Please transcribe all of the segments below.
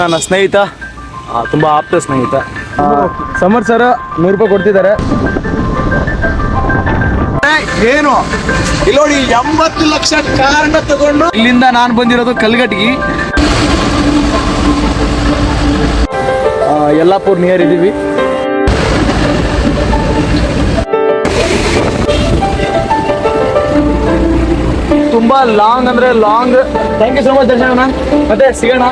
ನನ್ನ ಸ್ನೇಹಿತ. ತುಂಬಾ ಆಪ್ತ ಸ್ನೇಹಿತ. ಸಮರ್ ಸರ್ ನೂರು ರೂಪಾಯಿ ಕೊಡ್ತಿದ್ದಾರೆ. ಏನು? ಇಲ್ಲಿ ನೋಡಿ ಎಂಬತ್ತು ಲಕ್ಷ ಕಾರಣ ತಗೊಂಡು ಇಲ್ಲಿಂದ ನಾನು ಬಂದಿರೋದು ಕಲ್ಗಟ್ಟಿಗೆ. ಆ, ಯಲ್ಲಾಪುರ್ ನಿಯರ್ ಇದ್ದೀವಿ ತುಂಬಾ ಲಾಂಗ್ ಅಂದ್ರೆ long thank you so much Darshana ಮತ್ತೆ ಸಿಗೋಣ.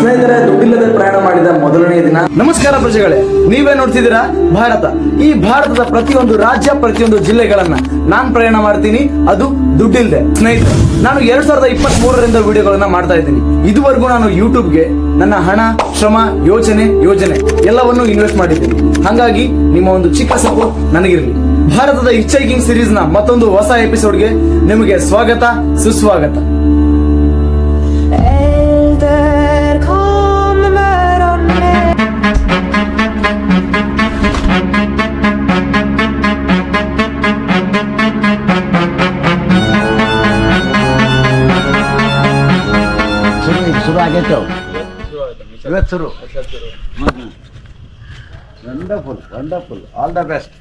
ಸ್ನೇಹಿತರೆ, ದುಡ್ಡಿಲ್ಲದೆ ಪ್ರಯಾಣ ಮಾಡಿದ ಮೊದಲನೇ ದಿನ. ನಮಸ್ಕಾರ ಪ್ರಜೆಗಳೇ, ನೀವೇ ನೋಡ್ತಿದ್ದೀರಾ? ಭಾರತ. ಈ ಭಾರತದ ಪ್ರತಿಯೊಂದು ರಾಜ್ಯ, ಪ್ರತಿಯೊಂದು ಜಿಲ್ಲೆಗಳನ್ನ ನಾನ್ ಪ್ರಯಾಣ ಮಾಡ್ತೀನಿ. ಅದು ದುಡ್ಡಿಲ್ಲದೆ ಸ್ನೇಹಿತರೆ, ನಾನು ಎರಡ್ ಸಾವಿರದ ಇಪ್ಪತ್ತ್ ಮೂರರಿಂದ ವಿಡಿಯೋಗಳನ್ನ ಮಾಡ್ತಾ ಇದ್ದೀನಿ. ಇದುವರೆಗೂ ನಾನು ಯೂಟ್ಯೂಬ್ಗೆ ನನ್ನ ಹಣ, ಶ್ರಮ ಯೋಜನೆ ಯೋಜನೆ ಎಲ್ಲವನ್ನು ಇನ್ವೆಸ್ಟ್ ಮಾಡಿದ್ದೀನಿ. ಹಾಗಾಗಿ ನಿಮ್ಮ ಒಂದು ಚಿಕ್ಕ ಸಪೋರ್ಟ್ ನನಗಿರಲಿ. ಭಾರತದ ಇಚ್ಛೈಕಿಂಗ್ ಸೀರೀಸ್ ಸಿರೀಸ್ನ ಮತ್ತೊಂದು ಹೊಸ ಎಪಿಸೋಡ್ಗೆ ನಿಮಗೆ ಸ್ವಾಗತ, ಸುಸ್ವಾಗತ. ಶುರು ಈಗ ಶುರು ಆಗೈತೆ ಇವತ್ತು ಶುರು wonderful wonderful all the best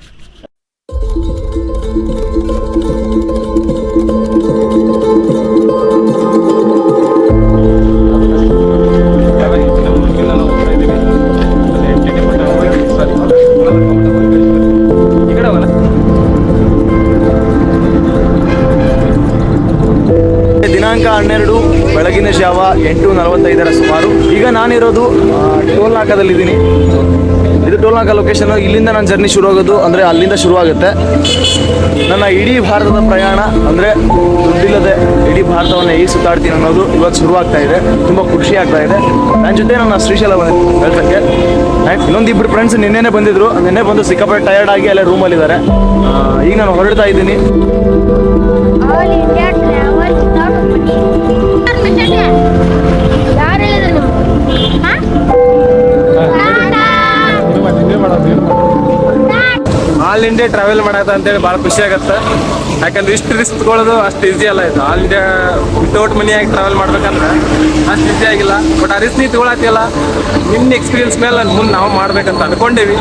toll ನಾಕದಲ್ಲಿದ್ದೀನಿ ಇದು ಟೋಲ್ ನಾಕ ಲೊಕೇಶನ್ ಇಲ್ಲಿಂದ ನನ್ನ ಜರ್ನಿ ಶುರು ಆಗೋದು ಅಂದರೆ ಅಲ್ಲಿಂದ ಶುರು ಆಗುತ್ತೆ ನನ್ನ ಇಡೀ ಭಾರತದ ಪ್ರಯಾಣ ಅಂದರೆ ದುಡ್ಡಿಲ್ಲದೆ ಇಡೀ ಭಾರತವನ್ನು ಹೇಗೆ ಸುತ್ತಾಡ್ತೀನಿ ಅನ್ನೋದು ಇವತ್ತು ಶುರು ಆಗ್ತಾ ಇದೆ. ತುಂಬ ಖುಷಿ ಆಗ್ತಾ ಇದೆ. ನನ್ನ ಜೊತೆ ನನ್ನ ಶ್ರೀಶೈಲ ಹೇಳ್ತಕ್ಕೆ. ಆ್ಯಂಡ್ ಇನ್ನೊಂದು ಇಬ್ಬರು ಫ್ರೆಂಡ್ಸ್ ನಿನ್ನೆನೇ ಬಂದಿದ್ರು. ನಿನ್ನೆ ಬಂದು ಸಿಕ್ಕಾಪಟ್ಟೆ ಟಯರ್ಡ್ ಆಗಿ ಅಲ್ಲೇ ರೂಮಲ್ಲಿದ್ದಾರೆ ಈಗ ನಾನು ಹೊರಡ್ತಾ ಇದ್ದೀನಿ. ಇಂಡಿಯಾ ಟ್ರಾವೆಲ್ ಯಾರು ಆಲ್ ಇಂಡಿಯಾ ಟ್ರಾವೆಲ್ ಮಾಡತ್ತ ಅಂತೇಳಿ ಭಾಳ ಖುಷಿ ಆಗತ್ತೆ. ಯಾಕಂದ್ರೆ ಇಷ್ಟು ರಿಸ್ಕ್ ತಗೊಳ್ಳೋದು ಅಷ್ಟು ಈಸಿ ಅಲ್ಲ ಇದು. ಆಲ್ ಇಂಡಿಯಾ ವಿತೌಟ್ ಮನಿಯಾಗಿ ಟ್ರಾವೆಲ್ ಮಾಡ್ಬೇಕಂದ್ರೆ ಅಷ್ಟು ಈಸಿ ಆಗಿಲ್ಲ. ಬಟ್ ಆ ರಿಸ್ಕ್ ನೀ ತಗೊಳತ್ತಿಲ್ಲ ನಿನ್ನ ಎಕ್ಸ್ಪೀರಿಯನ್ಸ್ ಮೇಲೆ ಮುಂದೆ ನಾವು ಮಾಡ್ಬೇಕಂತ ಅನ್ಕೊಂಡೇವಿ.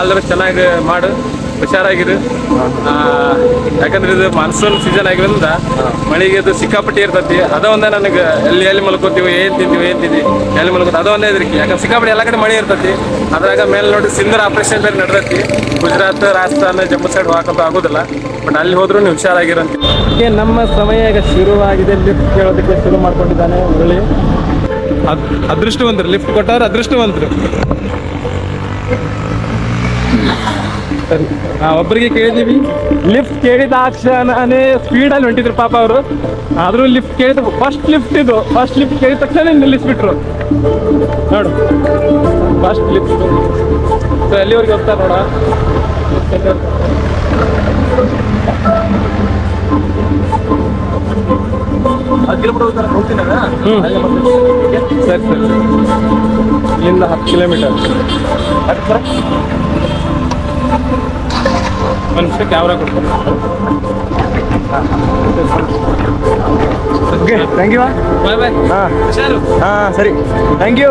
ಅಲ್ಲರ ಚೆನ್ನಾಗಿ ಮಾಡು, ಹುಷಾರಾಗಿರು. ಯಾಕಂದ್ರೆ ಇದು ಮಾನ್ಸೂನ್ ಸೀಸನ್ ಆಗಿರೋದ್ರಿಂದ ಮಳೆಗೆ ಅದು ಸಿಕ್ಕಾಪಟ್ಟಿ ಇರ್ತೈತಿ. ಅದ ಒಂದೇ ನನಗೆ ಎಲ್ಲಿ ಎಲ್ಲಿ ಮಲ್ಕೋತೀವಿ ಏನ್ ತಿಂತೀವಿ ಏನ್ ತಿಂತೀವಿ ಎಲ್ಲಿ ಮಲ್ಕೋತೀವಿ ಅದ ಒಂದೇ ಇದ್ರಿ ಯಾಕಂದ್ರೆ ಸಿಕ್ಕಾಪಟ್ಟಿ ಎಲ್ಲ ಕಡೆ ಮಳೆ ಇರ್ತೈತಿ. ಅದ್ರಾಗ ಮೇಲೆ ನೋಡಿ ಸಿಂಧರ್ ಆಪರೇಷನ್ ಬೇರೆ ನಡೆದೈತಿ. ಗುಜರಾತ್ ರಾಜಸ್ಥಾನ ಜಮ್ಮು ಸೈಡ್ ಹಾಕೋದು ಆಗೋದಿಲ್ಲ. ಬಟ್ ಅಲ್ಲಿ ಹೋದ್ರೂ ನೀವು ಹುಷಾರಾಗಿರಂತ. ನಮ್ಮ ಸಮಯ ಈಗ ಶುರುವಾಗಿದೆ ಲಿಫ್ಟ್ ಕೇಳೋದಕ್ಕೆ ಶುರು ಮಾಡ್ಕೊಂಡಿದ್ದಾನೆ ಅದೃಷ್ಟವಂತರು ಲಿಫ್ಟ್ ಕೊಟ್ಟವ್ರು ಅದೃಷ್ಟವಂತರು. ಒಬ್ಬರಿಗೆ ಕೇಳಿದೀವಿ. ಲಿಫ್ಟ್ ಕೇಳಿದ ಕ್ಷಣನೇ ಸ್ಪೀಡಲ್ಲಿ ಹೊಂಟಿದ್ರು ಪಾಪ ಅವರು. ಆದರೂ ಲಿಫ್ಟ್ ಕೇಳಿದ ಫಸ್ಟ್ ಲಿಫ್ಟ್ ಇದು. ಫಸ್ಟ್ ಲಿಫ್ಟ್ ಕೇಳಿದ ತಕ್ಷಣ ನಿಲ್ಲಿಸ್ಬಿಟ್ರು. ನೋಡು. ಫಸ್ಟ್ ಲಿಫ್ಟ್ ಸೊ ಎಲ್ಲಿವರೆಗೆ ಹೋಗ್ತಾರೆ ನೋಡ. ಸರಿ ಸರಿ. ಇಲ್ಲಿಂದ ಹತ್ತು ಕಿಲೋಮೀಟರ್ ಒಂದು ನಿಮಿಷ ಕ್ಯಾಮ್ರಾ ಕೊಡ್ತೀನಿ okay thank you bye bye ಹಾಂ ಹುಷಾರು ಹಾಂ ಸರಿ ಥ್ಯಾಂಕ್ ಯು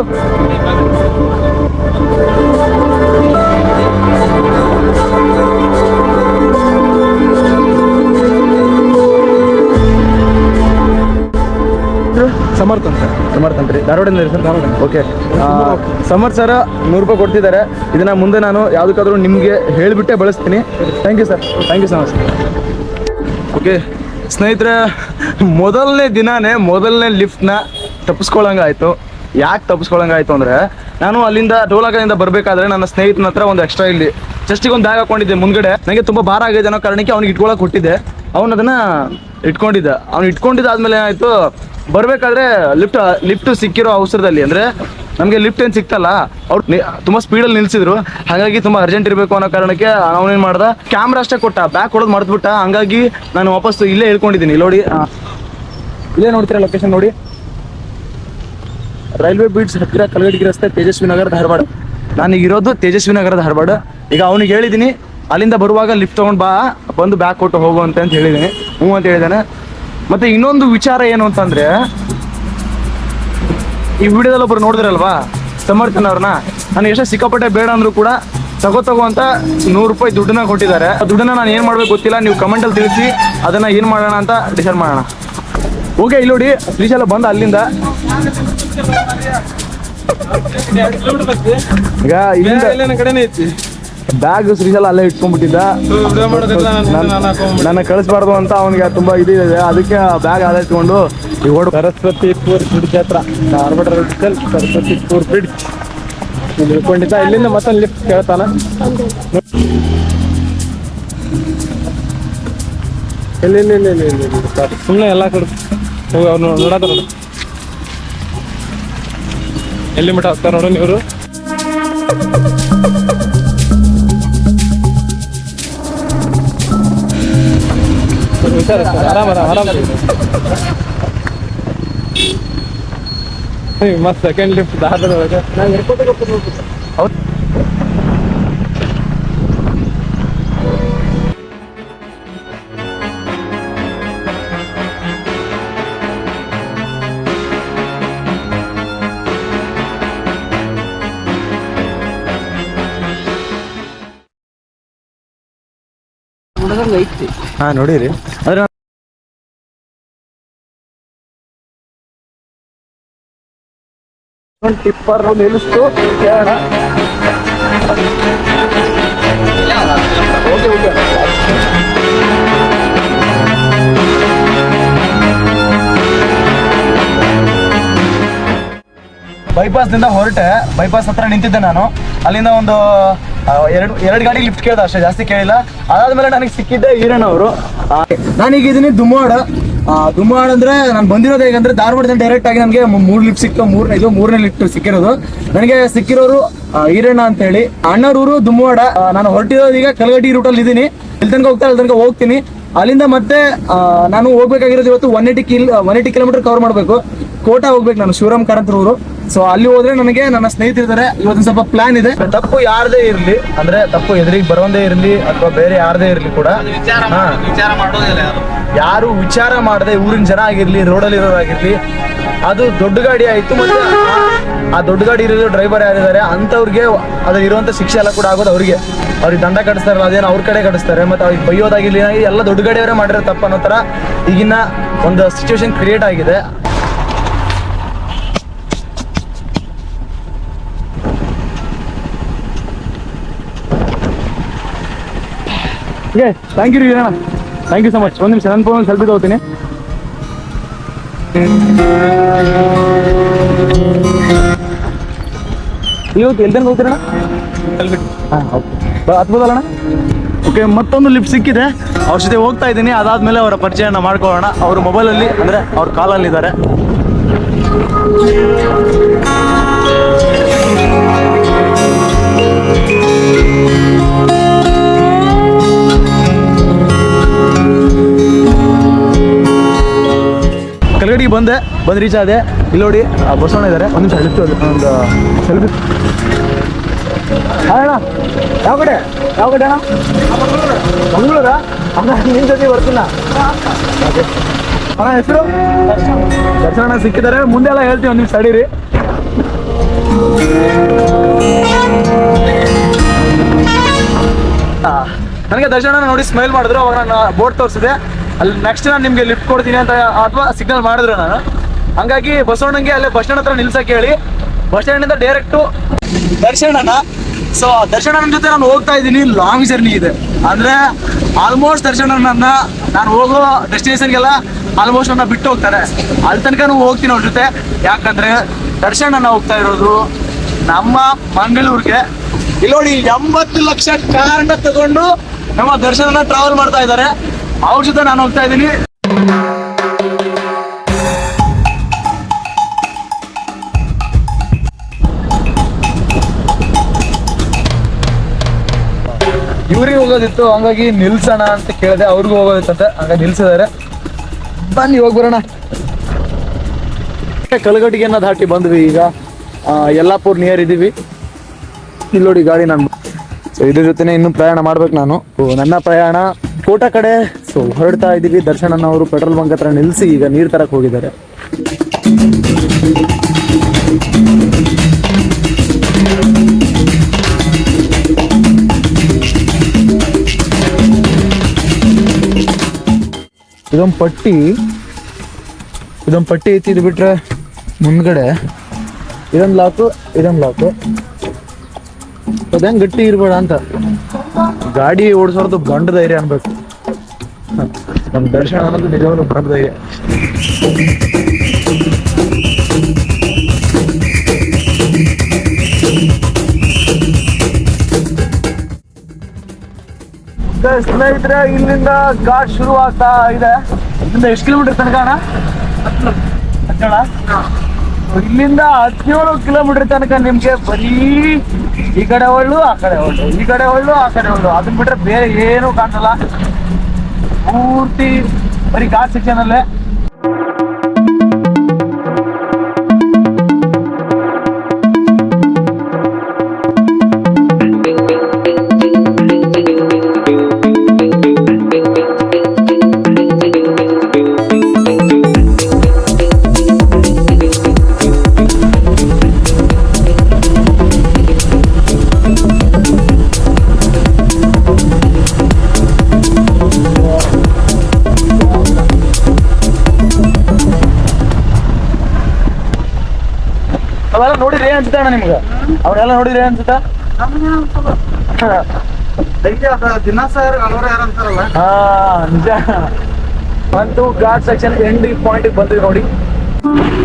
ಸಮರ್ಥ ಅಂತ ಸಮರ್ಥ ಅಂತ ರೀ ಧಾರವಾಡದಿಂದ sir? Dharwad. Okay. Samarth sir ನೂರು ರೂಪಾಯಿ ಕೊಡ್ತಿದ್ದಾರೆ. ಇದನ್ನ ಮುಂದೆ ನಾನು ಯಾವುದಕ್ಕಾದ್ರೂ ನಿಮಗೆ ಹೇಳಿಬಿಟ್ಟೆ ಬಳಸ್ತೀನಿ. Thank you sir thank you so much okay. ಸ್ನೇಹಿತರೆ ಮೊದಲನೇ ದಿನಾನೇ ಮೊದಲನೇ ಲಿಫ್ಟ್ನ ತಪ್ಪಿಸ್ಕೊಳ್ಳಂಗಾಯ್ತು ಯಾಕೆ ತಪ್ಪಿಸ್ಕೊಳ್ಳಂಗಾಯ್ತು ಅಂದರೆ ನಾನು ಅಲ್ಲಿಂದ ಡೋಲಾಗದಿಂದ ಬರಬೇಕಾದ್ರೆ ನನ್ನ ಸ್ನೇಹಿತನ ಹತ್ರ ಒಂದು ಎಕ್ಸ್ಟ್ರಾ ಇಲ್ಲಿ ಜಸ್ಟಿಗೆ ಒಂದು ಬ್ಯಾಗ್ ಹಾಕೊಂಡಿದ್ದೆ ಮುಂದ್ಗಡೆ. ನನಗೆ ತುಂಬ ಭಾರ ಆಗಿದೆ ಅನ್ನೋ ಕಾರಣಕ್ಕೆ ಅವ್ನಿಗೆ ಇಟ್ಕೊಳಕ್ಕೆ ಕೊಟ್ಟಿದ್ದೆ. ಅವನು ಅದನ್ನ ಇಟ್ಕೊಂಡಿದ್ದ. ಅವ್ನು ಇಟ್ಕೊಂಡಿದ್ದಾದ್ಮೇಲೆ ಏನಾಯ್ತು ಬರಬೇಕಾದ್ರೆ ಲಿಫ್ಟ್ ಲಿಫ್ಟ್ ಸಿಕ್ಕಿರೋ ಅವಸರದಲ್ಲಿ, ಅಂದರೆ ನಮಗೆ ಲಿಫ್ಟ್ ಏನು ಸಿಕ್ತಲ್ಲ, ಅವ್ರು ತುಂಬಾ ಸ್ಪೀಡಲ್ಲಿ ನಿಲ್ಸಿದ್ರು. ಹಾಗಾಗಿ ತುಂಬ ಅರ್ಜೆಂಟ್ ಇರಬೇಕು ಅನ್ನೋ ಕಾರಣಕ್ಕೆ ಅವನೇನು ಮಾಡ್ದ ಕ್ಯಾಮ್ರಾ ಅಷ್ಟೇ ಕೊಟ್ಟ ಬ್ಯಾಕ್ ಕೊಡೋದು ಮರ್ತ್ಬಿಟ್ಟ, ಹಂಗಾಗಿ ನಾನು ವಾಪಸ್ ಇಲ್ಲೇ ಹೇಳ್ಕೊಂಡಿದ್ದೀನಿ ನೋಡಿ ಇಲ್ಲೇ ನೋಡ್ತೀರಾ ಲೊಕೇಶನ್ ನೋಡಿ. ರೈಲ್ವೆ ಬೀಟ್ಸ್ ಹತ್ತಿರ ಕಲಗಡಿಗೆ ರಸ್ತೆ, ತೇಜಸ್ವಿ ನಗರ, ಧಾರವಾಡ. ನಾನು ಇರೋದು ತೇಜಸ್ವಿ ನಗರ ಧಾರವಾಡ. ಈಗ ಅವನಿಗೆ ಹೇಳಿದ್ದೀನಿ ಅಲ್ಲಿಂದ ಬರುವಾಗ ಲಿಫ್ಟ್ ತೊಗೊಂಡು ಬಾ, ಬಂದು ಬ್ಯಾಗ್ ಕೊಟ್ಟು ಹೋಗು ಅಂತ ಅಂತ ಹೇಳಿದ್ದೀನಿ ಹ್ಞೂ ಅಂತ ಹೇಳಿದ್ದಾನೆ ಮತ್ತೆ ಇನ್ನೊಂದು ವಿಚಾರ ಏನು ಅಂತಂದ್ರೆ, ಈ ವಿಡಿಯೋದಲ್ಲಿ ಒಬ್ರು ನೋಡಿದ್ರಲ್ವಾ? ಸಮರ್ಥನ್ ಅವ್ರನ್ನ? ನಾನು ಎಷ್ಟೇ ಸಿಕ್ಕಾಪಟ್ಟೆ ಬೇಡ ಅಂದ್ರು ಕೂಡ ತಗೋ ತಗೋ ಅಂತ ನೂರು ರೂಪಾಯಿ ದುಡ್ಡನ್ನ ಕೊಟ್ಟಿದ್ದಾರೆ. ಆ ದುಡ್ಡನ್ನ ನಾನು ಏನು ಮಾಡ್ಬೇಕು ಗೊತ್ತಿಲ್ಲ, ನೀವು ಕಮೆಂಟಲ್ಲಿ ತಿಳಿಸಿ, ಅದನ್ನ ಏನು ಮಾಡೋಣ ಅಂತ ಡಿಸೈಡ್ ಮಾಡೋಣ. ಓಕೆ ಇಲ್ಲಿ ನೋಡಿ ಶ್ರೀಶೈಲ ಬಂದ ಅಲ್ಲಿಂದ. ಈಗ ಇಲ್ಲಿಂದ ಬ್ಯಾಗ್ ಶ್ರೀಶೈಲ ಅಲ್ಲೇ ಇಟ್ಕೊಂಡ್ಬಿಟ್ಟಿದ್ದ. ನನ್ನ ಕಳಿಸ್ಬಾರ್ದು ಅಂತ ಅವನಿಗೆ ತುಂಬಾ ಇದಿದೆ ಅದಕ್ಕೆ ಬ್ಯಾಗ್ ಅಲ್ಲೇ ಇಟ್ಕೊಂಡು ಈಗ ಓಡ್ ಸರಸ್ವತಿ ಪೂರ್ ಬ್ರಿಡ್ಜ್ ಹತ್ರ. Dharwad road Saraswatipur bridge ಇಳ್ಕೊಂಡಿದ್ದ ಇಲ್ಲಿಂದ ಮತ್ತೆ ಲಿಫ್ಟ್ ಕೇಳ್ತಾನ? ಇಲ್ಲ ಇಲ್ಲ ಇಲ್ಲ ಸುಮ್ಮನೆ ಎಲ್ಲ ಕಡೆ ಹೋಗಿ ಅವ್ರು ನೋಡೋದು ನೋಡು. ಎಲ್ಲಿ ಮಟ್ಟ ಹೋಗ್ತಾರೆ ನೋಡು ಇವರು ಆರಾಮ ಆರಾಮ ಮಸ್ತ್ ಸೆಕೆಂಡ್ ಲಿಫ್ಟ್ ದಾರದೊಳಗೆ ಹಾ ನೋಡಿರಿ. ಆದ್ರೆ ಟಿಪ್ಪರ್ ನಿಲ್ಲಿಸ್ತು. ಕೇಳೋಣ ಬೈಪಾಸ್ನಿಂದ ಹೊರಟೆ. ಬೈಪಾಸ್ ಹತ್ರ ನಿಂತಿದ್ದೆ ನಾನು. ಅಲ್ಲಿಂದ ಒಂದು ಎರಡು ಎರಡು ಗಾಡಿ ಲಿಫ್ಟ್ ಕೇಳ್ದೆ ಅಷ್ಟೇ, ಜಾಸ್ತಿ ಕೇಳಿಲ್ಲ. ಅದಾದ್ಮೇಲೆ ನನಗೆ ಸಿಕ್ಕಿದ್ದೆ ಈರಣ್ಣ ಅವರು. ನಾನೀಗ ಇದೀನಿ ದುಮ್ಮಾಡ ದುಮ್ಮಾಡ ಅಂದ್ರೆ ನಾನು ಬಂದಿರೋದು ಹೇಗಂದ್ರೆ ಧಾರವಾಡದಿಂದ ಡೈರೆಕ್ಟ್ ಆಗಿ ನನಗೆ ಮೂರು ಲಿಫ್ಟ್ ಸಿಕ್ತು, ಮೂರ್, ಇದು ಮೂರನೇ ಲಿಫ್ಟ್ ಸಿಕ್ಕಿರೋದು. ನನಗೆ ಸಿಕ್ಕಿರೋರು ಈರಣ್ಣ ಅಂತ ಹೇಳಿ ಅಣ್ಣರೂರು ದುಮ್ಮಾಡ ನಾನು ಹೊರಟಿರೋದು ಈಗ ಕಲ್ಗಟ್ಟಿ ರೂಟಲ್ಲಿ ಇದ್ದೀನಿ ಇಲ್ಲಿ ತನಕ ಹೋಗ್ತಾ ಅಲ್ಲಿ ತನಕ ಹೋಗ್ತೀನಿ. ಅಲ್ಲಿಂದ ಮತ್ತೆ ನಾನು ಹೋಗ್ಬೇಕಾಗಿರೋದು ಇವತ್ತು ಒನ್ ಏಯ್ಟಿ ಕಿಲ್ ಒನ್ ಏಟಿ ಕಿಲೋಮೀಟರ್ ಕವರ್ ಮಾಡಬೇಕು. ಕೋಟಾ ಹೋಗ್ಬೇಕು ನಾನು ಶಿವರಾಮ್ ಕಾರಂತ ಊರು ಸೊ ಅಲ್ಲಿ ಹೋದ್ರೆ ನನಗೆ ನನ್ನ ಸ್ನೇಹಿತರಿದ್ದಾರೆ. ಇವತ್ತು ಸ್ವಲ್ಪ ಪ್ಲಾನ್ ಇದೆ. ತಪ್ಪು ಯಾರದೇ ಇರ್ಲಿ ಅಂದ್ರೆ ತಪ್ಪು ಎದುರಿಗೆ ಬರೋದೇ ಇರ್ಲಿ ಅಥವಾ ಬೇರೆ ಯಾರದೇ ಇರ್ಲಿ ಕೂಡ ಹಾ. ಯಾರು. ವಿಚಾರ ಮಾಡದೆ ಊರಿನ ಜನ ಆಗಿರ್ಲಿ ರೋಡಲ್ಲಿ ಇರೋರಾಗಿರ್ಲಿ ಅದು ದೊಡ್ಡ ಗಾಡಿ ಆಯ್ತು ಮತ್ತೆ ಆ- ದೊಡ್ಡ ಗಾಡಿ ಇರೋ ಡ್ರೈವರ್ ಯಾರಿದ್ದಾರೆ ಅಂತವ್ರಿಗೆ ಅದ್ರ ಇರುವಂತ ಶಿಕ್ಷೆ ಎಲ್ಲ ಕೂಡ ಆಗೋದು ಅವ್ರಿಗೆ. ಅವ್ರಿಗೆ ದಂಡ ಕಟ್ಸ್ತಾರಲ್ಲ ಅದೇನೋ ಅವ್ರ ಕಡೆ ಕಟ್ಟಿಸ್ತಾರೆ ಮತ್ತೆ ಅವ್ರಿಗೆ ಬೈಯೋದಾಗಿರ್ಲಿ ಎಲ್ಲ ದೊಡ್ಡ ಗಾಡಿಯವರೇ ಮಾಡಿರೋ ತಪ್ಪು ಅನ್ನೋ ತರ ಈಗಿನ ಒಂದು ಸಿಚುವೇಶನ್ ಕ್ರಿಯೇಟ್ ಆಗಿದೆ. ಓಕೆ ಥ್ಯಾಂಕ್ ಯು ರೀ ಥ್ಯಾಂಕ್ ಯು ಸೊ ಮಚ್ ಒಂದು ನಿಮಿಷ ನನ್ನ ಫೋನ್ ಸೆಲ್ಫಿ ತಗೋತೀನಿ. ಇವತ್ತು ಎಲ್ಲಿ ತನಕ ಹೋಗ್ತೀರಣ್ಣ? ಹಾಂ ಓಕೆ ಹತ್ಬೋದಲ್ಲಣ್ಣ ಓಕೆ ಮತ್ತೊಂದು ಲಿಫ್ಟ್ ಸಿಕ್ಕಿದೆ. ಅವ್ರ ಜೊತೆ ಹೋಗ್ತಾ ಇದ್ದೀನಿ. ಅದಾದಮೇಲೆ ಅವರ ಪರಿಚಯನ ಮಾಡ್ಕೊಳ್ಳೋಣ. ಅವ್ರ ಮೊಬೈಲಲ್ಲಿ ಅಂದರೆ ಅವ್ರ ಕಾಲಲ್ಲಿ ಬಂದೆ. ಬಂದು ರೀಚ್ ಆದೆ. ಇಲ್ಲಿ ನೋಡಿ ಬಸವಣ್ಣ ಇದ್ದಾರೆ ಒಂದು ನಿಮಿಷ ಒಂದು ಸೆಲ್ಫಿ ಅಣ್ಣ. ಯಾವ ಕಡೆ? ಯಾವ ಕಡೆ ಅಣ್ಣ? ಮಂಗಳೂರ? ಅಣ್ಣ ನಿನ್ನ ಜೊತೆ ಬರ್ತೀನ. ಅಣ್ಣ, ಹೆಸರು? ದರ್ಶನ ಸಿಕ್ಕಿದ್ದಾರೆ. ಮುಂದೆ ಎಲ್ಲ ಹೇಳ್ತೀವಿ ಒಂದು ನಿಮಿಷ ತಡೀರಿ ನನಗೆ ದರ್ಶನ ನೋಡಿ ಸ್ಮೈಲ್ ಮಾಡಿದ್ರು. ಅವಾಗ ನಾನು ಬೋಟ್ ತೋರಿಸಿದೆ. ಅಲ್ಲಿ ನೆಕ್ಸ್ಟ್ ನಾನು ನಿಮಗೆ ಲಿಫ್ಟ್ ಕೊಡ್ತೀನಿ ಅಂತ, ಅಥವಾ ಸಿಗ್ನಲ್ ಮಾಡಿದ್ರು ನಾನು. ಹಂಗಾಗಿ ಬಸವಣ್ಣಂಗೆ ಅಲ್ಲೇ ಬಸ್ ಸ್ಟ್ಯಾಂಡ್ ಹತ್ರ ನಿಲ್ಸಕ್ಕೆ ಹೇಳಿ. ಬಸ್ ಸ್ಟ್ಯಾಂಡಿಂದ ಡೈರೆಕ್ಟು ದರ್ಶನನ. ಸೊ ದರ್ಶನನ ಜೊತೆ ನಾನು ಹೋಗ್ತಾ ಇದ್ದೀನಿ ಲಾಂಗ್ ಜರ್ನಿ ಇದೆ. ಅಂದ್ರೆ ಆಲ್ಮೋಸ್ಟ್ ದರ್ಶನನ್ನ ನಾನು ಹೋಗೋ ಡೆಸ್ಟಿನೇಷನ್ಗೆಲ್ಲ ಆಲ್ಮೋಸ್ಟ್ ನನ್ನ ಬಿಟ್ಟು ಹೋಗ್ತಾರೆ. ಅಲ್ಲಿ ತನಕ ಹೋಗ್ತೀನಿ ಅವ್ರ ಜೊತೆ. ಯಾಕಂದ್ರೆ ದರ್ಶನನ ಹೋಗ್ತಾ ಇರೋದು ನಮ್ಮ ಮಂಗಳೂರಿಗೆ. ಇಲ್ಲಿ ನೋಡಿ ಎಂಬತ್ತು ಲಕ್ಷ ಕಾರಣ ತಗೊಂಡು ನಮ್ಮ ದರ್ಶನನ ಟ್ರಾವೆಲ್ ಮಾಡ್ತಾ ಇದ್ದಾರೆ. ಅವ್ರ ಜೊತೆ ನಾನು ಹೋಗ್ತಾ ಇದ್ದೀನಿ. ಇವ್ರಿಗೆ ಹೋಗೋದಿತ್ತು ಹಂಗಾಗಿ ನಿಲ್ಸೋಣ ಅಂತ ಕೇಳಿದೆ ಅವ್ರಿಗೂ ಹೋಗೋದಿತ್ತಂತೆ ಹಂಗಾಗಿ ನಿಲ್ಸಿದ್ದಾರೆ. ಬನ್ನಿ ಹೋಗಿ ಬರೋಣ. ಕಲಗಟ್ಟಿಗೆನ ದಾಟಿ ಬಂದ್ವಿ ಈಗ. ಯಲ್ಲಾಪುರ್ ನಿಯರ್ ಇದೀವಿ ಇಲ್ಲಿ ನೋಡಿ ಗಾಡಿ ನಾನು. ಸೊ ಇದ್ರ ಜೊತೆನೆ ಇನ್ನೂ ಪ್ರಯಾಣ ಮಾಡ್ಬೇಕು ನಾನು. ನನ್ನ ಪ್ರಯಾಣ ಕೋಟ ಕಡೆ ಸೊ ಹೊರಡ್ತಾ ಇದ್ದೀವಿ. ದರ್ಶನ ಅವರು ಪೆಟ್ರೋಲ್ ಬಂಕ್ ಹತ್ರ ನಿಲ್ಸಿ ಈಗ ನೀರ್ ತರಕ್ ಹೋಗಿದ್ದಾರೆ. ಇದೊಂದು ಪಟ್ಟಿ. ಇದೊಂದು ಪಟ್ಟಿ ಐತಿ ಇದು ಬಿಟ್ರೆ ಮುಂದ್ಗಡೆ. ಇದೊಂದು ಲಾಕು ಇದೊಂದು ಲಾಕು ಅದಂಗೆ ಗಟ್ಟಿ ಇರ್ಬೇಡ ಅಂತ. ಗಾಡಿ ಓಡಿಸೋದು ಗಂಡ ಧೈರ್ಯ ಅನ್ಬೇಕು. ಹ, ನಮ್ ದರ್ಶನ ಅನ್ನೋದು ನಿಜವನ್ನು ಧೈರ್ಯ ಸ್ನೇಹಿತರೆ ಇಲ್ಲಿಂದ ಘಾಟ್ ಶುರು ಆಗ್ತಾ ಇದೆ. ಇಲ್ಲಿಂದ ಎಷ್ಟು ಕಿಲೋಮೀಟರ್ ತನಕ? ಇಲ್ಲಿಂದ ಹದಿನೇಳು ಕಿಲೋಮೀಟರ್ ತನಕ ನಿಮ್ಗೆ ಬರೀ ಈ ಕಡೆ ಒಳ್ಳು ಆ ಕಡೆ ಒಳ್ಳು ಈ ಕಡೆ ಒಳ್ಳು ಆ ಕಡೆ ಒಳ್ಳು. ಅದನ್ನ ಬಿಟ್ರೆ ಬೇರೆ ಏನು ಕಾಣಿಸಲ್ಲ. ಪೂರ್ತಿ ಬರೀ ಘಾಟ್ ಸೆಕ್ಷನ್ ಅಲ್ಲೇ ಅನ್ಸುತ್ತೆ ಅಣ್ಣ ನಿಮ್ಗೆ? ಅವ್ರೆಲ್ಲ ನೋಡಿದ್ರೆ ಏನ್ ಅನ್ಸುತ್ತಾ ಯಾರಂತಾರಲ್ಲ ಹಾ ನಿಜ. ಒಂದು ಘಾಟ್ ಸೆಕ್ಷನ್ ಎಂಡ್ ಪಾಯಿಂಟ್ ಬಂದ್ವಿ ನೋಡಿ.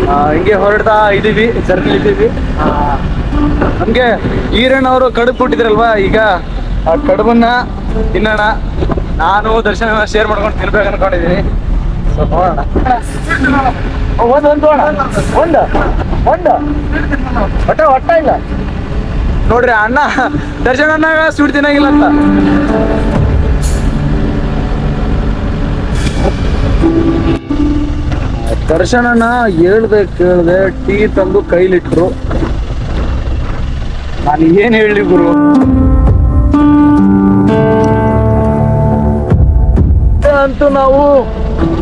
ಆ, ಹಿಂಗೆ ಹೊರಡ್ತಾ ಇದೀವಿ ಜರ್ನಿ ಇದ್ದೀವಿ. ಆ, ನಮ್ಗೆ ಈರಣ್ಣ ಅವರು ಕಡುಬು ಕೊಟ್ಟಿದ್ರಲ್ವಾ ಈಗ? ಆ ಕಡುಬನ್ನ ತಿನ್ನೋಣ. ನಾನು ದರ್ಶನ ಶೇರ್ ಮಾಡ್ಕೊಂಡು ತಿನ್ಬೇಕು ಅನ್ಕೊಂಡಿದೀನಿ ಸ್ವಲ್ಪ ನೋಡೋಣ. ಒಂದು ಒಂದು ತಗೋಣ ಒಂದು ಒಂದು. ಒಟ್ಟ ಒಟ್ಟ ಇಲ್ಲ. ನೋಡ್ರಿ ಅಣ್ಣ ದರ್ಶನ ಅಣ್ಣಾಗ ಸ್ವೀಟ್ ತಿನ್ನಂಗಿಲ್ಲ ಅಂತ. ದರ್ಶನನ ಹೇಳ್ದೆ ಕೇಳ್ದೆ ಟೀ ತಂದು ಕೈಲಿಟ್ರು. ನಾನು ಏನ್ ಹೇಳಿ ಗುರು? ಅಂತೂ ನಾವು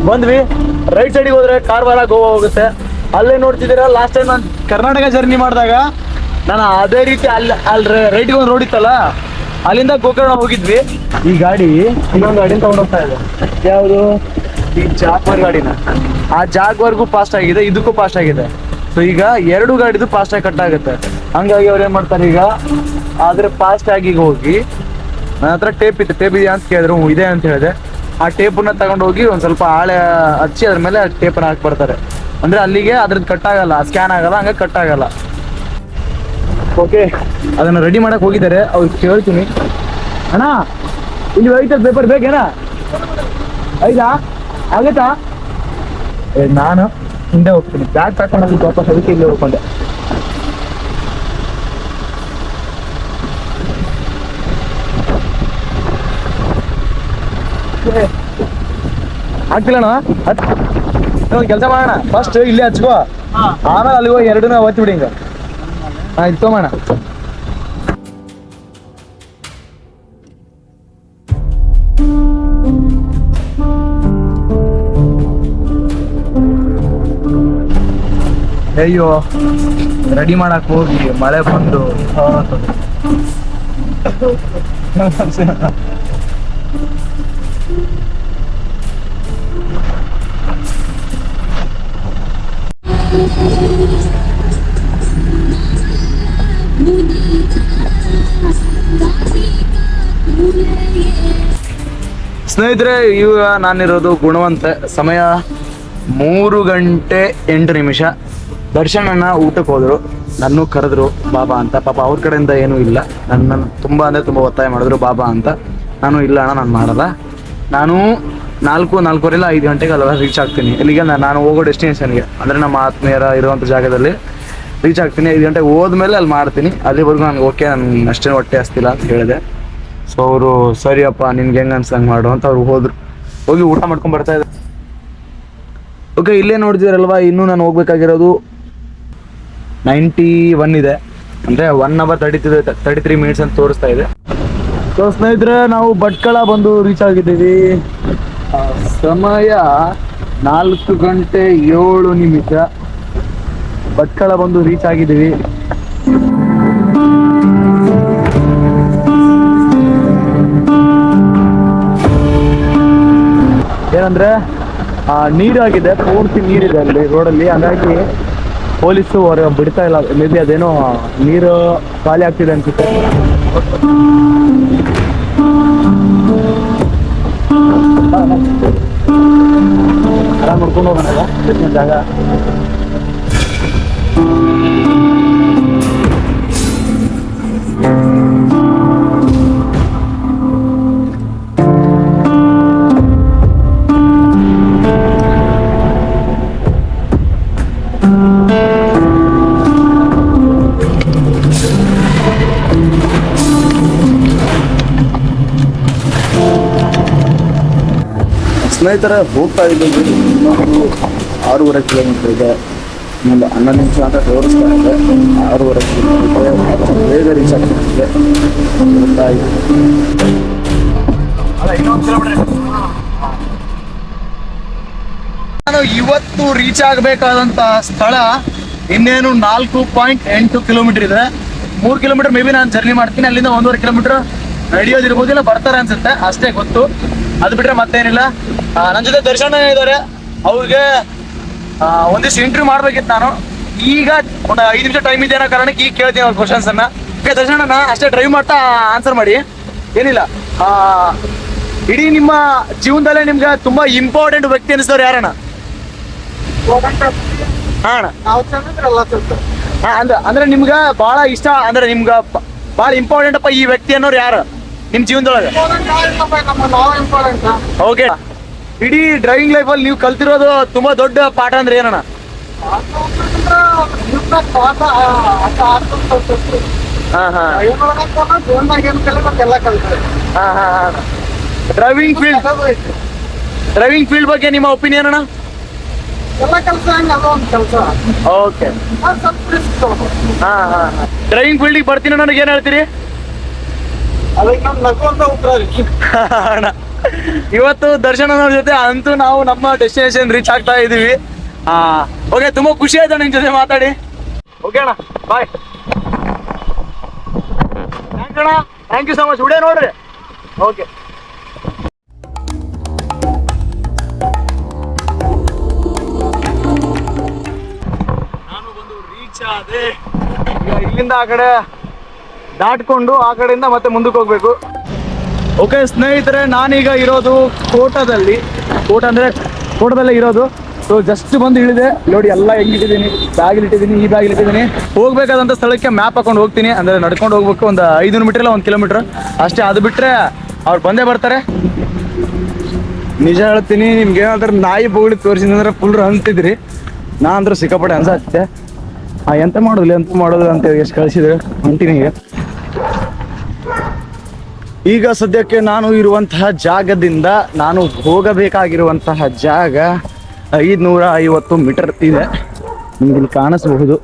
ಬಂದ್ವಿ. ರೈಟ್ ಸೈಡಿಗೆ ಹೋದ್ರೆ ಕಾರವಾರ ಗೋವಾ ಹೋಗುತ್ತೆ. ಅಲ್ಲೇ ನೋಡ್ತಿದ್ದೀರಾ ಲಾಸ್ಟ್ ಟೈಮ್ ನಾನು ಕರ್ನಾಟಕ ಜರ್ನಿ ಮಾಡಿದಾಗ, ನಾನು ಅದೇ ರೀತಿ ಅಲ್ಲಿ ಅಲ್ಲಿ ರೈಟ್ಗೆ ಒಂದು ರೋಡ್ ಇತ್ತಲ್ಲ, ಅಲ್ಲಿಂದ ಗೋಕರ್ಣ ಹೋಗಿದ್ವಿ. ಈ ಗಾಡಿ, ಇನ್ನೊಂದು ಗಾಡಿನ ತಗೊಂಡೋಗ್ತಾ ಇದೆ ಯಾವುದು? ಈ ಜಾಗ್ವಾರ್ ಗಾಡಿನ. ಆ ಜಾಗ್ವಾರ್ಗೂ ಫಾಸ್ಟ್ ಆಗಿದೆ, ಇದಕ್ಕೂ ಫಾಸ್ಟ್ ಆಗಿದೆ. ಸೊ ಈಗ ಎರಡು ಗಾಡಿದು ಫಾಸ್ಟ್ ಆಗಿ ಕಟ್ ಆಗುತ್ತೆ. ಹಂಗಾಗಿ ಅವ್ರು ಏನ್ ಮಾಡ್ತಾರೆ ಈಗ, ಆದ್ರೆ ಫಾಸ್ಟ್ ಆಗಿ ಹೋಗಿ ನನ್ನ ಹತ್ರ ಟೇಪ್ ಇತ್ತು. ಟೇಪ್ ಇದೆಯಾ ಅಂತ ಕೇಳಿದ್ರು ಇದೆ ಅಂತ ಹೇಳಿದೆ. ಆ ಟೇಪನ್ನ ತಗೊಂಡು ಹೋಗಿ ಒಂದ್ ಸ್ವಲ್ಪ ಹಾಳೆ ಹಚ್ಚಿ ಅದ್ರ ಮೇಲೆ ಟೇಪನ್ನ ಹಾಕಿ ಬರ್ತಾರೆ. ಅಂದ್ರೆ ಅಲ್ಲಿಗೆ ಅದ್ರದ್ದು ಕಟ್ ಆಗಲ್ಲ ಸ್ಕ್ಯಾನ್ ಆಗಲ್ಲ ಹಂಗೆ ಕಟ್ ಆಗಲ್ಲ. ಓಕೆ ಅದನ್ನ ರೆಡಿ ಮಾಡಕ್ ಹೋಗಿದ್ದಾರೆ. ಅವ್ರಿಗೆ ಕೇಳ್ತೀನಿ. ಅಣ್ಣ ಇಲ್ಲಿ ಐತದ ಪೇಪರ್ ಬೇಕೇನಾ? ಐದಾ? ಆಗತ್ತಾ ಏ, ನಾನು ಹಿಂದೆ ಹೋಗ್ತೀನಿ. ಬ್ಯಾಗ್ ತಗೊಂಡು ಹೋಗಿ ವಾಪಸ್ ಅದಕ್ಕೆ ಇಲ್ಲಿ ಹೋಗ್ಕೊಂಡೆ ಆಗ್ತಿಲ್ಲಣ್ಣ ಕೆಲಸ ಮಾಡೋಣ. ಫಸ್ಟ್ ಇಲ್ಲೇ ಹಚ್ಕೋ. ಆಮೇಲೆ ಅಲ್ಲಿ ಹೋಗಿ ಎರಡನ್ನ ಒತ್ತಿ ಬಿಡಿ ಹಿಂಗ. ಆಯ್ತು ತಗೋಣ ಅಯ್ಯೋ ರೆಡಿ ಮಾಡಕ್ ಹೋಗಿ ಮಳೆ ಬಂದು. ಸ್ನೇಹಿತರೆ ಇವಾಗ ನಾನಿರೋದು ಗುಣವಂತ. ಸಮಯ ಮೂರು ಗಂಟೆ ಎಂಟು ನಿಮಿಷ. ದರ್ಶನನ್ನ ಊಟಕ್ಕೆ ಹೋದರು. ನನ್ನ ಕರೆದ್ರು, ಬಾಬಾ ಅಂತ. ಪಾಪ ಅವ್ರ ಕಡೆಯಿಂದ ಏನೂ ಇಲ್ಲ. ನನ್ನ ತುಂಬ ಅಂದರೆ ತುಂಬ ಒತ್ತಾಯ ಮಾಡಿದ್ರು, ಬಾಬಾ ಅಂತ. ನಾನು, ಇಲ್ಲ ಅಣ್ಣ, ನಾನು ಮಾಡಲ್ಲ. ನಾನು ನಾಲ್ಕು ನಾಲ್ಕೂವರೆಲ್ಲ ಐದು ಗಂಟೆಗೆ ಅಲ್ಲ ರೀಚ್ ಆಗ್ತೀನಿ. ಇಲ್ಲಿಗೆ ನಾನು ಹೋಗೋ ಡೆಸ್ಟಿನೇಷನ್ಗೆ ಅಂದರೆ ನಮ್ಮ ಆತ್ಮೀಯರ ಇರುವಂಥ ಜಾಗದಲ್ಲಿ ರೀಚ್ ಆಗ್ತೀನಿ. ಐದು ಗಂಟೆಗೆ ಹೋದ್ಮೇಲೆ ಅಲ್ಲಿ ಮಾಡ್ತೀನಿ. ಅಲ್ಲಿವರೆಗೂ ನನಗೆ ಓಕೆ ನಾನು ಅಷ್ಟೇ ಹೊಟ್ಟೆ ಹಸ್ತಿಲ್ಲ ಅಂತ ಹೇಳಿದೆ. ಸೊ ಅವರು ಸರಿಯಪ್ಪ ನಿನ್ಗೆ ಹೆಂಗೆ ಅನ್ಸಂಗ್ ಮಾಡು ಅಂತ ಅವ್ರು ಹೋದ್ರು. ಹೋಗಿ ಊಟ ಮಾಡ್ಕೊಂಡು ಬರ್ತಾ ಇದ್ದಾರೆ ಓಕೆ ಇಲ್ಲೇ ನೋಡಿದಿರಲ್ವಾ ಇನ್ನೂ ನಾನು ಹೋಗ್ಬೇಕಾಗಿರೋದು ನೈಂಟಿ ಒನ್ ಇದೆ. ಅಂದ್ರೆ one hour thirty thirty three minutes ಅಂತ ತೋರಿಸ್ತಾ ಇದೆ. ಸೊ ಸ್ನೇಹಿತರೆ, ನಾವು ಭಟ್ಕಳ ಬಂದು ರೀಚ್ ಆಗಿದ್ದೀವಿ. ಸಮಯ ನಾಲ್ಕು ಗಂಟೆ ಏಳು ನಿಮಿಷ. ಭಟ್ಕಳ ಬಂದು ರೀಚ್ ಆಗಿದ್ದೀವಿ. ಏನಂದ್ರೆ ಆ, ನೀರಾಗಿದೆ ಪೂರ್ತಿ ನೀರಿದೆ ಅಲ್ಲಿ ರೋಡಲ್ಲಿ. ಹಾಗಾಗಿ ಪೊಲೀಸು ಹೊರ ಬಿಡ್ತಾ ಇಲ್ಲ. ಮೇ ಅದೇನೋ ನೀರು ಖಾಲಿ ಆಗ್ತಿದೆ ಅನ್ಸುತ್ತೆ. ಆರಾಮ್ ನೋಡ್ಕೊಂಡು ಹೋಗೋಣಲ್ಲ ಎಷ್ಟನೇ ಜಾಗ ಸ್ನೇಹಿತರ ಹೋಗ್ತಾ ಇದ್ದೀವಿ. ಇನ್ನೊಂದು ಆರೂವರೆ ಕಿಲೋಮೀಟರ್ ಇದೆ. ಇನ್ನೊಂದು ಹನ್ನೊಂದು ನಿಮಿಷ ಅಂತ ತೋರಿಸ್ತಾ ಇದೆ. ಆರೂವರೆ ಕಿಲೋಮೀಟರ್ ಬೇಗ ರೀಚ್ ಆಗ್ತಿದೆ. ನಾನು ಇವತ್ತು ರೀಚ್ ಆಗಬೇಕಾದಂತ ಸ್ಥಳ ಇನ್ನೇನು ನಾಲ್ಕು ಪಾಯಿಂಟ್ ಎಂಟು ಕಿಲೋಮೀಟರ್ ಇದೆ. ಮೂರು ಕಿಲೋಮೀಟರ್ ಮೇ ಬಿ ನಾನು ಜರ್ನಿ ಮಾಡ್ತೀನಿ. ಅಲ್ಲಿಂದ ಒಂದೂವರೆ ಕಿಲೋಮೀಟರ್ ನಡೆಯೋದಿರ್ಬೋದು ಇಲ್ಲ ಬರ್ತಾರೆ ಅನ್ಸುತ್ತೆ. ಅಷ್ಟೇ ಗೊತ್ತು. ಅದು ಬಿಟ್ರೆ ಮತ್ತೇನಿಲ್ಲ. ನನ್ನ ಜೊತೆ ದರ್ಶನ ಇದ್ದಾರೆ ಅವ್ರಿಗೆ ಒಂದಿಷ್ಟು ಇಂಟರ್ವ್ಯೂ ಮಾಡ್ಬೇಕಿತ್ತು ನಾನು. ಈಗ ಒಂದು ಐದು ನಿಮಿಷ ಟೈಮ್ ಇದೆ ಅನ್ನೋ ಕಾರಣಕ್ಕೆ ಈಗ ಕೇಳ್ತೀನಿ ಅವ್ರ ಕ್ವಶನ್ಸ್ ಅನ್ನ. ದರ್ಶನ ಅಷ್ಟೇ ಡ್ರೈವ್ ಮಾಡ್ತಾ ಆನ್ಸರ್ ಮಾಡಿ. ಏನಿಲ್ಲ. ಇಡೀ ನಿಮ್ಮ ಜೀವನದಲ್ಲೇ ನಿಮ್ಗೆ ತುಂಬಾ ಇಂಪಾರ್ಟೆಂಟ್ ವ್ಯಕ್ತಿ ಅನಿಸ್ತವ್ರು ಯಾರಣ್ಣ? ಅಂದ್ರೆ ಅಂದ್ರ ನಿಮ್ಗ ಬಹಳ ಇಷ್ಟ, ಅಂದ್ರೆ ನಿಮ್ಗ ಬಹಳ ಇಂಪಾರ್ಟೆಂಟ್ ಅಪ್ಪ ಈ ವ್ಯಕ್ತಿ ಅನ್ನೋರು ಯಾರು? ನಿಮ್ ಜೀವನದೊಳಗೆ? ಓಕೆ ಇಡೀ ಡ್ರೈವಿಂಗ್ ಲೈಫ್ ಅಲ್ಲಿ ನೀವು ಕಲ್ತಿರೋದು ತುಂಬಾ ದೊಡ್ಡ ಪಾಠ ಅಂದ್ರೆ ಏನಣ್ಣ? ಡ್ರೈವಿಂಗ್ ಫೀಲ್ಡ್ ಡ್ರೈವಿಂಗ್ ಫೀಲ್ಡ್ ಬಗ್ಗೆ ನಿಮ್ಮ ಒಪಿನಿಯನ್ ಅಣ್ಣ ಓಕೆ ಡ್ರೈವಿಂಗ್ ಫೀಲ್ಡಿಗೆ ಬರ್ತೀನಿ ನನಗೆ ಏನ್ ಹೇಳ್ತೀರಿ? ಅಣ್ಣ ಇವತ್ತು ದರ್ಶನ ಅವ್ರ ಜೊತೆ ಅಂತೂ ನಾವು ನಮ್ಮ ಡೆಸ್ಟಿನೇಷನ್ ರೀಚ್ ಆಗ್ತಾ ಇದೀವಿ. ಓಕೆ ತುಂಬಾ ಖುಷಿ ಆಯ್ತು ನಿಮ್ ಜೊತೆ ಮಾತಾಡಿ. ಓಕೆ ಅಣ್ಣ ಬಾಯ್ ಥ್ಯಾಂಕ್ ಅಣ್ಣ thank you so much video ನೋಡ್ರಿ. ಓಕೆ ನಾನು ಬಂದು ರೀಚ್ ಆದೆ. ಈಗ ಇಲ್ಲಿಂದ ಆ ಕಡೆ ದಾಟ್ಕೊಂಡು ಆ ಕಡೆಯಿಂದ ಮತ್ತೆ ಮುಂದಕ್ಕೆ ಹೋಗ್ಬೇಕು. ಓಕೆ ಸ್ನೇಹಿತರೆ ನಾನೀಗ ಇರೋದು ಕೋಟದಲ್ಲಿ. ಕೋಟ ಅಂದ್ರೆ ಕೋಟದಲ್ಲೇ ಇರೋದು. ಸೊ ಜಸ್ಟ್ ಬಂದು ಇಳಿದೆ. ನೋಡಿ ಎಲ್ಲ ಹೆಂಗಿಟ್ಟಿದ್ದೀನಿ. ಬ್ಯಾಗಿಲ್ ಇಟ್ಟಿದ್ದೀನಿ ಈ ಬ್ಯಾಗಿಲ್ ಇಟ್ಟಿದ್ದೀನಿ. ಹೋಗ್ಬೇಕಾದಂಥ ಸ್ಥಳಕ್ಕೆ ಮ್ಯಾಪ್ ಹಾಕೊಂಡು ಹೋಗ್ತೀನಿ. ಅಂದ್ರೆ ನಡ್ಕೊಂಡು ಹೋಗ್ಬೇಕು. ಒಂದು ಐದು ಮೀಟರ್ ಇಲ್ಲ ಒಂದು ಕಿಲೋಮೀಟರ್ ಅಷ್ಟೇ ಅದು ಬಿಟ್ರೆ ಅವ್ರು ಬಂದೇ ಬರ್ತಾರೆ. ನಿಜ ಹೇಳ್ತೀನಿ ನಿಮ್ಗೆ ಏನಾದ್ರೆ ನಾಯಿ ಬೋಗಳಿ ತೋರಿಸಿದ್ರೆ ಫುಲ್ ಅಂತಿದ್ರಿ. ನಾ ಅಂದ್ರೆ ಸಿಕ್ಕಾಪಟ್ಟೆ ಅನ್ಸತ್ತೆ. ಆ ಎಂತ ಮಾಡೋದಿಲ್ಲ ಎಂತ ಮಾಡೋದಿಲ್ಲ ಅಂತ ಎಷ್ಟು ಕಳಿಸಿದ್ರೆ. ಹೊಂಟಿನಿ ಈಗ ಸದ್ಯಕ್ಕೆ ನಾನು ಇರುವಂತಹ ಜಾಗದಿಂದ ನಾನು ಹೋಗಬೇಕಾಗಿರುವಂತಹ ಜಾಗ ಐದುನೂರ ಐವತ್ತು ಮೀಟರ್ ಇದೆ. ನಿಮ್ಗೆ ಇಲ್ಲಿ ಕಾಣಿಸಬಹುದು.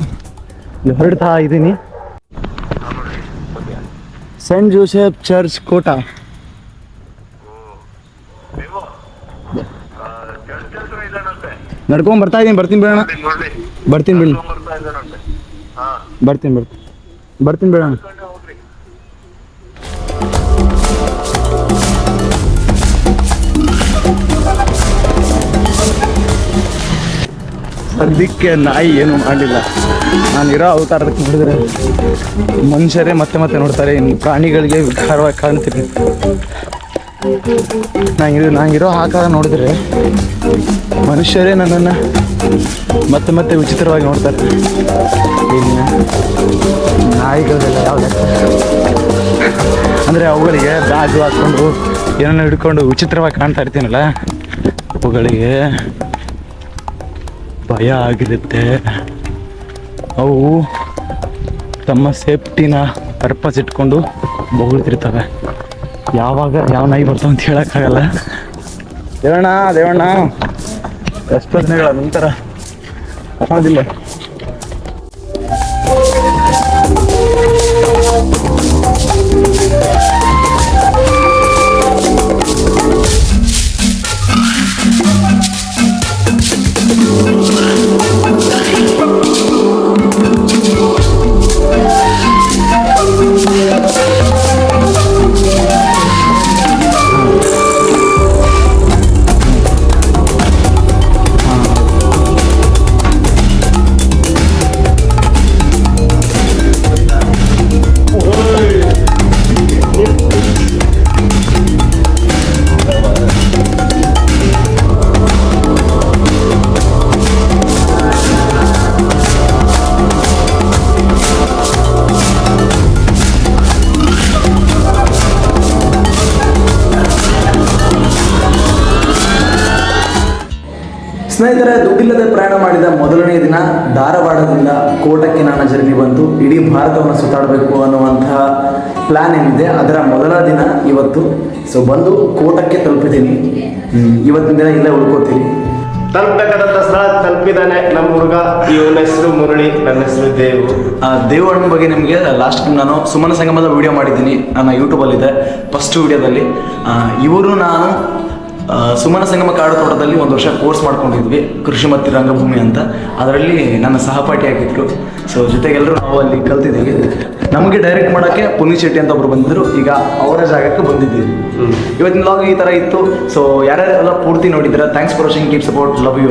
ಇಲ್ಲಿ ಹೊರಡ್ತಾ ಇದ್ದೀನಿ. Saint Joseph church Kota. ನಡ್ಕೊಂಡ್ ಬರ್ತಾ ಇದೀನಿ ಬರ್ತೀನಿ ಬೇಡ ಬರ್ತೀನಿ ಬಿಡಿ. ಬರ್ತೀನಿ ಬರ್ತೀನಿ ಬರ್ತೀನಿ ಬೇಡ ಸದ್ಯಕ್ಕೆ ನಾಯಿ ಏನು ಮಾಡಲಿಲ್ಲ ನಾನು ಇರೋ ಅವತಾರಕ್ಕೆ ನೋಡಿದ್ರೆ ಮನುಷ್ಯರೇ ಮತ್ತೆ ಮತ್ತೆ ನೋಡ್ತಾರೆ, ಇನ್ನು ಪ್ರಾಣಿಗಳಿಗೆ ವಿಕಾರವಾಗಿ ಕಾಣ್ತೀನಿ ನಾನು ನಂಗಿರೋ ಆಕಾರ ನೋಡಿದ್ರೆ ಮನುಷ್ಯರೇ ನನ್ನನ್ನು ಮತ್ತೆ ಮತ್ತೆ ವಿಚಿತ್ರವಾಗಿ ನೋಡ್ತಾರೆ. ಇನ್ನು ನಾಯಿಗಳೆಲ್ಲ ಯಾವ ಲೆಕ್ಕ ಅಂದರೆ ಅವುಗಳಿಗೆ ಬ್ಯಾಗ್ ಹಾಕ್ಕೊಂಡು, ಏನನ್ನ ಹಿಡ್ಕೊಂಡು ವಿಚಿತ್ರವಾಗಿ ಕಾಣ್ತಾ ಇರ್ತೀನಲ್ಲ, ಅವುಗಳಿಗೆ ಭಯ ಆಗಿರುತ್ತೆ. ಅವು ತಮ್ಮ ಸೇಫ್ಟಿನ ಪರ್ಪಸ್ ಇಟ್ಕೊಂಡು ಬೊಗಳ್ತಿರ್ತವೆ. ಯಾವಾಗ ಯಾವ ನಾಯಿ ಬರ್ತಾವ ಅಂತ ಹೇಳೋಕ್ಕಾಗಲ್ಲ. ದೇವಣ್ಣ ದೇವಣ್ಣ. ಎಷ್ಟೋ ದಿನಗಳ ನಂತರ? ಕಾಣೋದಿಲ್ಲ ಸ್ನೇಹಿತರೆ ದುಡ್ಡಿಲ್ಲದೆ ಪ್ರಯಾಣ ಮಾಡಿದ ಮೊದಲನೇ ದಿನ ಧಾರವಾಡದಿಂದ ಕೋಟಕ್ಕೆ ನನ್ನ ಜರ್ನಿ ಬಂತು ಇಡೀ ಭಾರತವನ್ನು ಸುತ್ತಾಡಬೇಕು ಅನ್ನುವಂತಹ ಪ್ಲಾನ್ ಏನಿದೆ. ಅದರ ಮೊದಲ ದಿನ ಇವತ್ತು. ಸೊ ಬಂದು ಕೋಟಕ್ಕೆ ತಲುಪಿದ್ದೀನಿ. ಇವತ್ತಿನ ದಿನ ಇಲ್ಲೇ ಉಳ್ಕೋತೀನಿ. ತಲುಪಬೇಕಾದಂತ ಸ್ಥಳ ತಲುಪಿದಾನೆ ನಮ್ಮ ಹುಡುಗ. ಇವನ ಹೆಸರು ಮುರಳಿ ನನ್ನ ಹೆಸರು ದೇವು. ಆ, ದೇವಣ್ಣನ ಬಗ್ಗೆ ನಿಮಗೆ ಲಾಸ್ಟ್ ಟೈಮ್ ನಾನು ಸುಮನ ಸಂಗಮದ ವಿಡಿಯೋ ಮಾಡಿದ್ದೀನಿ. ನನ್ನ ಯೂಟ್ಯೂಬಲ್ಲಿದೆ ಫಸ್ಟ್ ವಿಡಿಯೋದಲ್ಲಿ ಇವರು ನಾನು ಸುಮನ ಸಂಗಮ ಕಾಡು ತೋಟದಲ್ಲಿ ಒಂದು ವರ್ಷ ಕೋರ್ಸ್ ಮಾಡ್ಕೊಂಡಿದ್ವಿ ಕೃಷಿ ಮತ್ತು ರಂಗಭೂಮಿ ಅಂತ. ಅದರಲ್ಲಿ ನನ್ನ ಸಹಪಾಠಿ ಆಗಿದ್ರು. ಸೊ ಜೊತೆಗೆಲ್ಲರೂ ನಾವು ಅಲ್ಲಿ ಕಲ್ತಿದ್ದೀವಿ. ನಮಗೆ ಡೈರೆಕ್ಟ್ ಮಾಡೋಕ್ಕೆ ಪುನೀತ್ ಶೆಟ್ಟಿ ಅಂತ ಒಬ್ರು ಬಂದಿದ್ರು. ಈಗ ಅವರ ಜಾಗಕ್ಕೆ ಬಂದಿದ್ದೀವಿ. ಇವತ್ತಿನ ಲಾಗ್ ಈ ಥರ ಇತ್ತು. ಸೊ ಯಾರ್ಯಾರೆಲ್ಲ ಪೂರ್ತಿ ನೋಡಿದ್ರೆ thanks for watching keep support love you